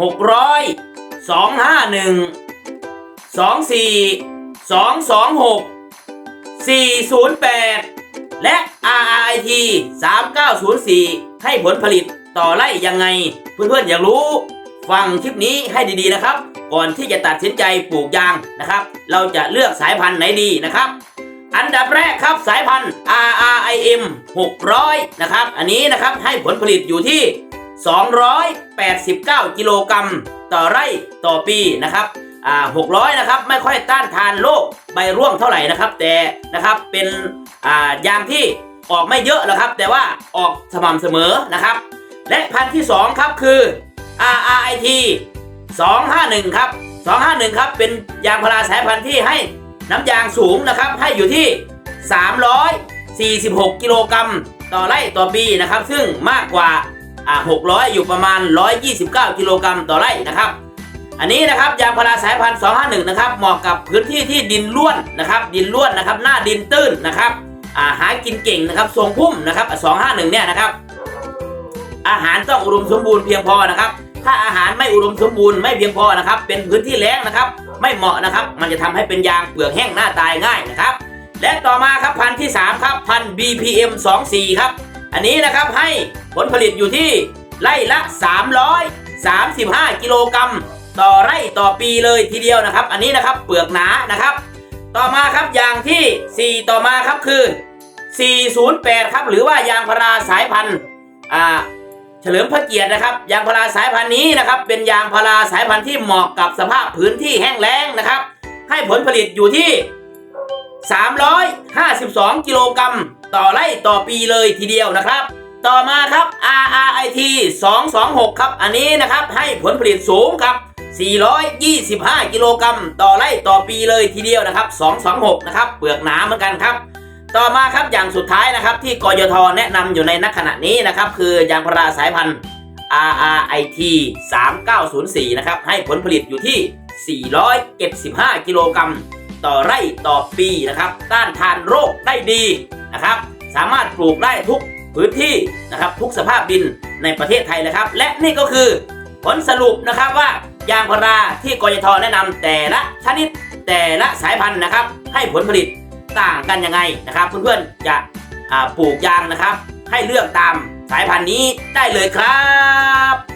หกร้อยสองห้าหนึ่งสองสี่สองสองหกสี่ศูนย์แปดและ RRIT 3904 ให้ผลผลิตต่อไร่ยังไง เพื่อนๆอยากรู้ ฟังคลิปนี้ให้ดีๆนะครับ ก่อนที่จะตัดสินใจปลูกยางนะครับ เราจะเลือกสายพันธุ์ไหนดีนะครับ อันดับแรกครับสายพันธุ์ RRIM 600 นะครับ อันนี้นะครับให้ผลผลิตอยู่ที่ 289 กิโลกรัมต่อไร่ต่อปีนะครับอ่า600 นะครับ ไม่ค่อยต้านทานโรคใบร่วงเท่าไหร่นะครับ แต่นะครับเป็นอ่ายางที่ออกไม่เยอะหรอกครับ แต่ว่าออกสม่ำเสมอนะครับ และพันธุ์ที่ 2 ครับคือ RRIT 251 ครับ 251 ครับ เป็นยางพาราสายพันธุ์ที่ให้น้ำยางสูงนะครับ ให้อยู่ที่ 346 กิโลกรัมต่อไร่ต่อปีนะครับ ซึ่งมากกว่า อ่า600 อยู่ประมาณ 129 กิโลกรัมต่อไร่นะครับ อันนี้นะครับยางพาราสายพันธุ์251 นะครับ เหมาะกับพื้นที่ที่ดินล้วนนะครับ ดินล้วนนะครับ หน้าดินตื้นนะครับอ่าหากินเก่งนะครับ ทรงพุ่มนะครับ 251 เนี่ยนะครับ อาหารต้องอุดมสมบูรณ์เพียงพอนะครับ ถ้าอาหารไม่อุดมสมบูรณ์ไม่เพียงพอนะครับ เป็นพื้นที่แล้งนะครับ ไม่เหมาะนะครับ มันจะทำให้เป็นยางเปลือกแห้งหน้าตายง่ายนะครับ และต่อมาครับพันธุ์ที่ 3 ครับพันธุ์ BPM 24 ครับ อันนี้นะครับให้ผลผลิตอยู่ที่ไร่ละ 335 กิโลกรัมต่อไร่ต่อปีเลยทีเดียวนะครับ อันนี้นะครับเปลือกหนานะครับ ต่อมาครับอย่างทีสี่ 4 ต่อมาครับคือ 408 ครับหรือว่ายางพาราสายพันธุ์อ่าเฉลิมพระเกียรตินะครับ ยางพาราสายพันธุ์นี้นะครับ เป็นยางพาราสายพันธุ์ที่เหมาะกับสภาพพื้นที่แห้งแล้งนะครับ ให้ผลผลิตอยู่ที่ 352 กิโลกรัมต่อไร่ต่อปีเลยทีเดียวนะครับ ต่อมาครับ RRIT 226 ครับ อันนี้นะครับให้ผลผลิตสูงครับ 425 กิโลกรัมต่อไร่ต่อปีเลยทีเดียวนะครับ 226 นะครับ เปลือกหนาเหมือนกันครับ ต่อมาครับอย่างสุดท้ายนะครับที่กยทแนะนำอยู่ในนักขณะนี้นะครับ คือยางพาราสายพันธุ์ RRIT 3904 นะครับ ให้ผลผลิตอยู่ที่ 475 กิโลกรัม ต่อไร่ต่อปีนะครับ ต้านทานโรคได้ดีนะครับ สามารถปลูกได้ทุกพื้นที่นะครับ ทุกสภาพดินในประเทศไทยนะครับ และนี่ก็คือผลสรุปนะครับว่ายางพาราที่กยทแนะนำแต่ละชนิดแต่ละสายพันธุ์นะครับ ให้ผลผลิตต่างกันยังไงนะครับ เพื่อนๆจะปลูกยางนะครับ ให้เลือกตามสายพันธุ์นี้ได้เลยครับ